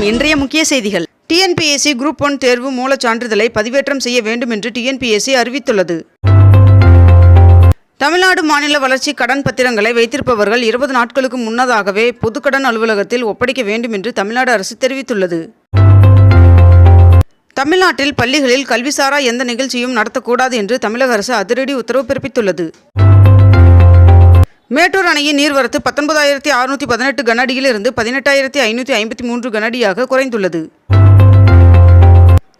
வணக்கம் இன்றைய முக்கிய செய்திகள். டிஎன்பிஎஸ்சி குரூப் ஒன் தேர்வு மூலச் சான்றிதழை பதிவேற்றம் செய்ய வேண்டும் என்று டிஎன்பிஎஸ்சி அறிவித்துள்ளது. தமிழ்நாடு மாநில வளர்ச்சி கடன் பத்திரங்களை வைத்திருப்பவர்கள் இருபது நாட்களுக்கு முன்னதாகவே பொதுக்கடன் அலுவலகத்தில் ஒப்படைக்க வேண்டும் என்று தமிழ்நாடு அரசு தெரிவித்துள்ளது. தமிழ்நாட்டில் பள்ளிகளில் கல்விசாரா எந்த நிகழ்ச்சியும் நடத்தக்கூடாது என்று தமிழக அரசு அதிரடி உத்தரவு பிறப்பித்துள்ளது. மேட்டூர் அணையின் நீர்வரத்து பத்தொன்பதாயிரத்தி அறுநூற்றி பதினெட்டு கனஅடியிலிருந்து பதினெட்டாயிரத்தி ஐநூற்றி ஐம்பத்தி மூன்று கனஅடியாக குறைந்துள்ளது.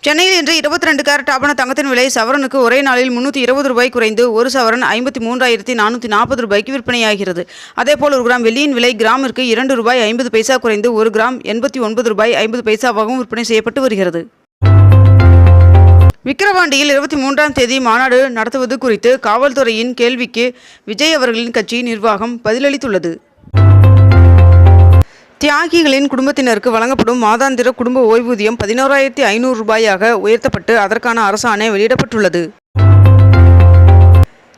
சென்னையில் இன்று இருபத்தி ரெண்டு கேரட் ஆபண தங்கத்தின் விலை சவரனுக்கு ஒரே நாளில் முன்னூற்றி இருபது ரூபாய் குறைந்து ஒரு சவரன் ஐம்பத்தி மூன்றாயிரத்தி நானூற்றி நாற்பது ரூபாய்க்கு விற்பனையாகிறது. அதேபோல் ஒரு கிராம் வெள்ளியின் விலை கிராமிற்கு இரண்டு ரூபாய் ஐம்பது பைசா குறைந்து ஒரு கிராம் எண்பத்தி ஒன்பது ரூபாய் ஐம்பது பைசாவாகவும் விற்பனை செய்யப்பட்டு வருகிறது. விக்கிரவாண்டியில் இருபத்தி மூன்றாம் தேதி மாநாடு நடத்துவது குறித்து காவல்துறையின் கேள்விக்கு விஜய் அவர்களின் கட்சி நிர்வாகம் பதிலளித்துள்ளது. தியாகிகளின் குடும்பத்தினருக்கு வழங்கப்படும் மாதாந்திர குடும்ப ஓய்வூதியம் பதினோராயிரத்தி ஐநூறு ரூபாயாக உயர்த்தப்பட்டு அதற்கான அரசாணை வெளியிடப்பட்டுள்ளது.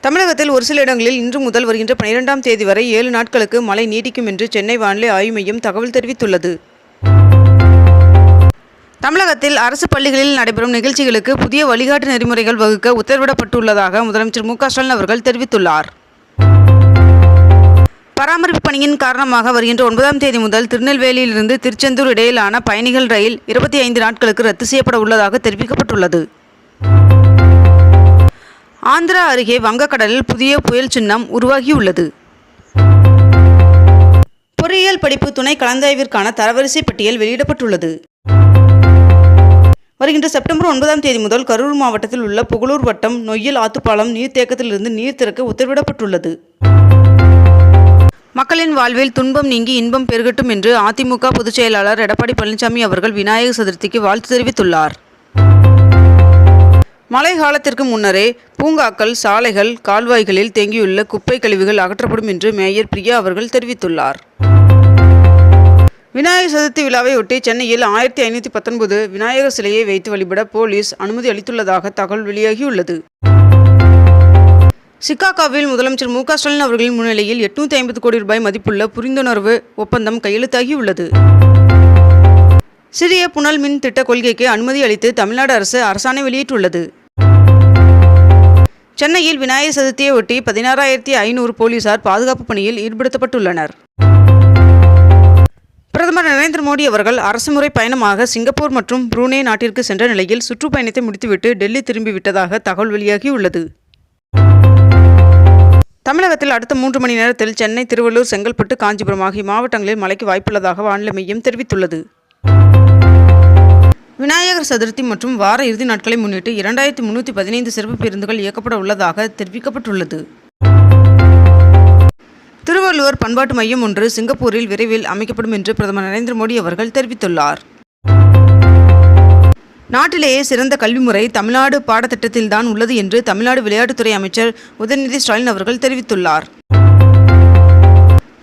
தமிழகத்தில் ஒரு சில இடங்களில் இன்று முதல் வருகின்ற பனிரெண்டாம் தேதி வரை ஏழு நாட்களுக்கு மழை நீடிக்கும் என்று சென்னை வானிலை ஆய்வு மையம் தகவல் தெரிவித்துள்ளது. தமிழகத்தில் அரசு பள்ளிகளில் நடைபெறும் நிகழ்ச்சிகளுக்கு புதிய வழிகாட்டு நெறிமுறைகள் வகுக்க உத்தரவிடப்பட்டுள்ளதாக முதலமைச்சர் மு ஸ்டாலின் அவர்கள் தெரிவித்துள்ளார். பராமரிப்பு பணியின் காரணமாக வருகின்ற ஒன்பதாம் தேதி முதல் திருநெல்வேலியிலிருந்து திருச்செந்தூர் இடையிலான பயணிகள் ரயில் இருபத்தி ஐந்து நாட்களுக்கு ரத்து செய்யப்பட உள்ளதாக தெரிவிக்கப்பட்டுள்ளது. ஆந்திரா அருகே வங்கக்கடலில் புதிய புயல் சின்னம் உருவாகியுள்ளது. பொறியியல் படிப்பு துணை கலந்தாய்விற்கான தரவரிசை பட்டியல் வெளியிடப்பட்டுள்ளது. வருகின்ற செப்டம்பர் ஒன்பதாம் தேதி முதல் கரூர் மாவட்டத்தில் உள்ள புகழூர் வட்டம் நொய்யல் ஆத்துப்பாலம் நீர்த்தேக்கத்திலிருந்து நீர் திறக்க உத்தரவிடப்பட்டுள்ளது. மக்களின் வாழ்வில் துன்பம் நீங்கி இன்பம் பெருகட்டும் என்று அதிமுக பொதுச் செயலாளர் எடப்பாடி பழனிசாமி அவர்கள் விநாயகர் சதுர்த்திக்கு வாழ்த்து தெரிவித்துள்ளார். மழை காலத்திற்கு முன்னரே பூங்காக்கள் சாலைகள் கால்வாய்களில் தேங்கியுள்ள குப்பை கழிவுகள் அகற்றப்படும் என்று மேயர் பிரியா அவர்கள் தெரிவித்துள்ளார். விநாயகர் சதுர்த்தி விழாவையொட்டி சென்னையில் ஆயிரத்தி ஐநூற்றி பத்தொன்பது விநாயகர் சிலையை வைத்து வழிபட போலீஸ் அனுமதி அளித்துள்ளதாக தகவல் வெளியாகியுள்ளது. சிக்காகோவில் முதலமைச்சர் மு க ஸ்டாலின் அவர்களின் முன்னிலையில் எட்நூற்றி ஐம்பது கோடி ரூபாய் மதிப்புள்ள புரிந்துணர்வு ஒப்பந்தம் கையெழுத்தாகியுள்ளது. சிறிய புனல் மின் திட்ட கொள்கைக்கு அனுமதி அளித்து தமிழ்நாடு அரசு அரசாணை வெளியிட்டுள்ளது. சென்னையில் விநாயகர் சதுர்த்தியை ஒட்டி பதினாறாயிரத்தி ஐநூறு போலீசார் பாதுகாப்பு பணியில் ஈடுபடுத்தப்பட்டுள்ளனர். பிரதமர் நரேந்திர மோடி அவர்கள் அரசுமுறை பயணமாக சிங்கப்பூர் மற்றும் புரூனே நாட்டிற்கு சென்ற நிலையில் சுற்றுப்பயணத்தை முடித்துவிட்டு டெல்லி திரும்பிவிட்டதாக தகவல் வெளியாகியுள்ளது. தமிழகத்தில் அடுத்த மூன்று மணி நேரத்தில் சென்னை திருவள்ளூர் செங்கல்பட்டு காஞ்சிபுரம் ஆகிய மாவட்டங்களில் மழைக்கு வாய்ப்புள்ளதாக வானிலை மையம் தெரிவித்துள்ளது. விநாயகர் சதுர்த்தி மற்றும் வார இறுதி நாட்களை முன்னிட்டு இரண்டாயிரத்தி முன்னூற்றி பதினைந்து சிறப்பு பேருந்துகள் இயக்கப்பட உள்ளதாக தெரிவிக்கப்பட்டுள்ளது. திருவள்ளுவர் பண்பாட்டு மையம் ஒன்று சிங்கப்பூரில் விரைவில் அமைக்கப்படும் என்று பிரதமர் நரேந்திர மோடி அவர்கள் தெரிவித்துள்ளார். நாட்டிலேயே சிறந்த கல்வி முறை தமிழ்நாடு பாடத்திட்டத்தில்தான் உள்ளது என்று தமிழ்நாடு விளையாட்டுத்துறை அமைச்சர் உதயநிதி ஸ்டாலின் அவர்கள் தெரிவித்துள்ளார்.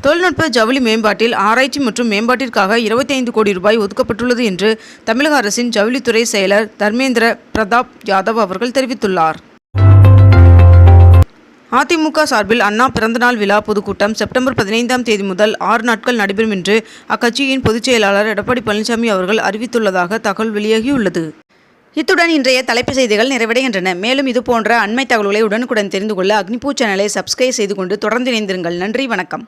தொழில்நுட்ப ஜவுளி மேம்பாட்டில் ஆராய்ச்சி மற்றும் மேம்பாட்டிற்காக இருபத்தி ஐந்து கோடி ரூபாய் ஒதுக்கப்பட்டுள்ளது என்று தமிழக அரசின் ஜவுளித்துறை செயலர் தர்மேந்திர பிரதாப் யாதவ் அவர்கள் தெரிவித்துள்ளார். அதிமுக சார்பில் அண்ணா பிறந்தநாள் விழா பொதுக்கூட்டம் செப்டம்பர் பதினைந்தாம் தேதி முதல் ஆறு நாட்கள் நடைபெறும் என்று அக்கட்சியின் பொதுச் செயலாளர் எடப்பாடி பழனிசாமி அவர்கள் அறிவித்துள்ளதாக தகவல் வெளியாகியுள்ளது. இத்துடன் இன்றைய தலைப்புச் செய்திகள் நிறைவடைகின்றன. மேலும் இதுபோன்ற அண்மை தகவல்களை உடனுக்குடன் தெரிந்து கொள்ள அக்னிபூ சேனலை சப்ஸ்கிரைப் செய்து கொண்டு தொடர்ந்து இணைந்திருங்கள். நன்றி வணக்கம்.